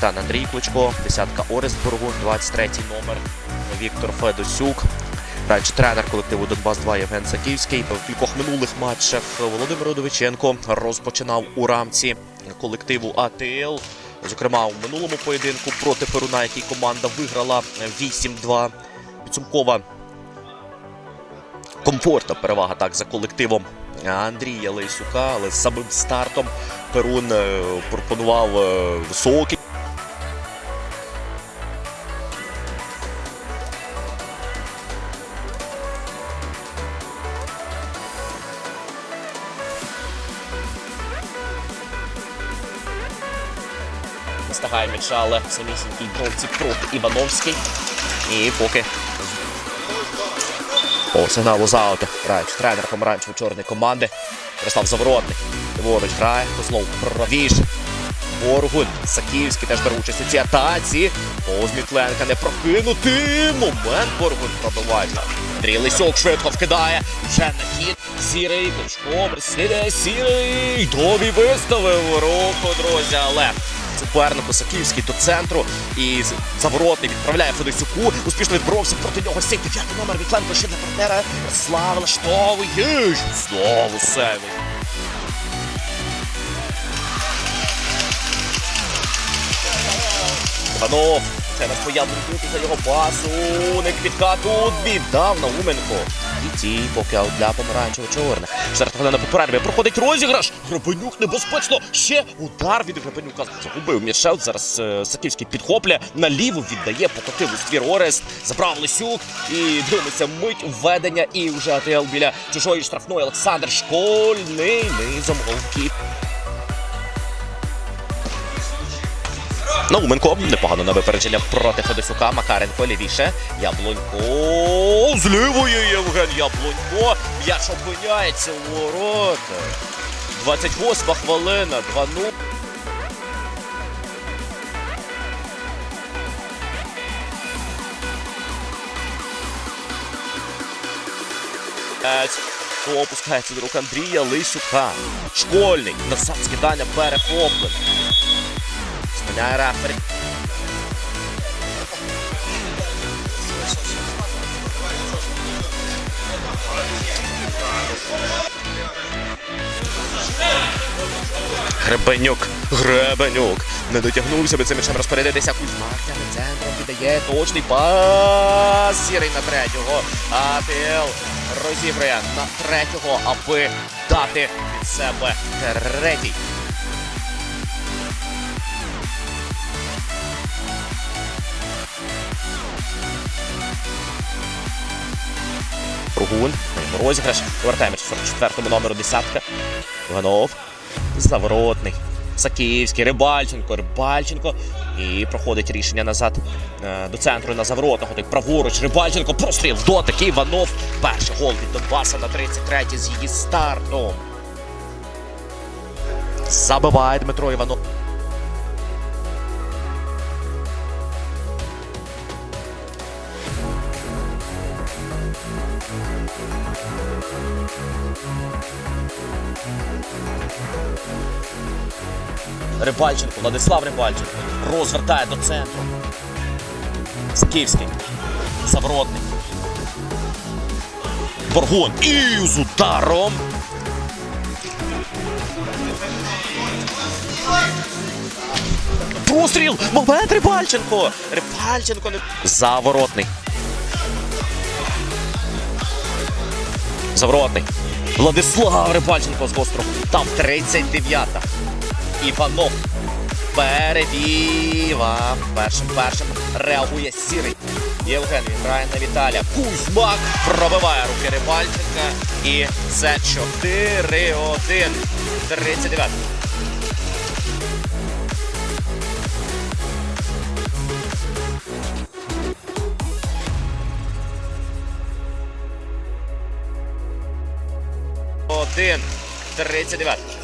Капітан Андрій Кличко, десятка Орест Боргун, 23-й номер Віктор Федосюк. Раніше тренер колективу Донбас 2 Євген Саківський. В кількох минулих матчах Володимир Удовиченко розпочинав у рамці колективу АТЛ. Зокрема, у минулому поєдинку проти Перуна, який команда виграла 8-2. Підсумкова комфортна перевага так за колективом Андрія Лейсюка, але з самим стартом Перун е, пропонував е, високий. М'яча, але в самісінькій бровці проти Івановський. І поки по сигналу ауту грають тренер помаранчево-чорної команди. Ярослав Заворотний. Ліворуч грає, Козлов правіше. Боргун, Саківський теж бере участь у цій атаці. Повз Мітленка не прокинути. Момент Боргун пробиває. Андрій Лисюк швидко вкидає. Вже на хід. Сірий, Кличко, прислідує Сірий. Добі виставив руку, друзі, але супернику Саківський до центру. І Заворотний відправляє Федосюку. Успішно відборовся проти нього. Сей дев'ятий номер Вітленко ще для партнера. Слава влаштовує. Знову сейвить. Іванов. Це появу бути за його пасу. Не квітка тут віддав Науменко. І ті поки аут для помаранчево-чорних. Четверта хвилина по перерві. Проходить розіграш. Гребенюк небезпечно. Ще удар від Гребенюка. Загубив Мішел. Зараз е, Саківський підхоплює. Наліво віддає покотив у ствір Орест. Забрав Лисюк. І дивимося мить введення. І вже АТЛ біля чужої штрафної Олександр Школьний. Низом голкіп. Науменко непогано на випередження проти Федосюка. Макаренко лівіше. Яблонько. З лівої Євген Яблонько. М'яч опиняється у ворота. 28 хвилина. 2-0. М'яч Опускається до рук Андрія Лисюка. Школьний. Назад скидання перехоплене. Спиняє рефері. Гребенюк, Гребенюк. Не дотягнувся би цим м'ячем розпорядитися. Кузьмак тягне центром, віддає точний пас. Сірий на третього. АТЛ розіграє на третього, аби дати від себе третій. Ругун. Розіграш. Повертаємося в 44-му номеру десятка. Іванов. Заворотний. Саківський, Рибальченко, Рибальченко. І проходить рішення назад е, до центру на Заворотного. Так праворуч. Рибальченко простріл дотик. Іванов. Перший гол від Донбаса на 33-й з її стартом. Забиває Дмитро Іванов. Рибальченко, Владислав Рибальченко розвертає до центру. Скіфський. Завродний. Боргун. І з ударом. Простріл! Момент Рибальченко! Рибальченко не. Заворотний. Заворотний. Владислав Рибальченко з гострого. Там 39-та. Іванов перевівав. Першим першим реагує сірий. Євген грає на Віталія. Кузьмак пробиває руки Рибальченка. І це 4-1. 39. Один. 39.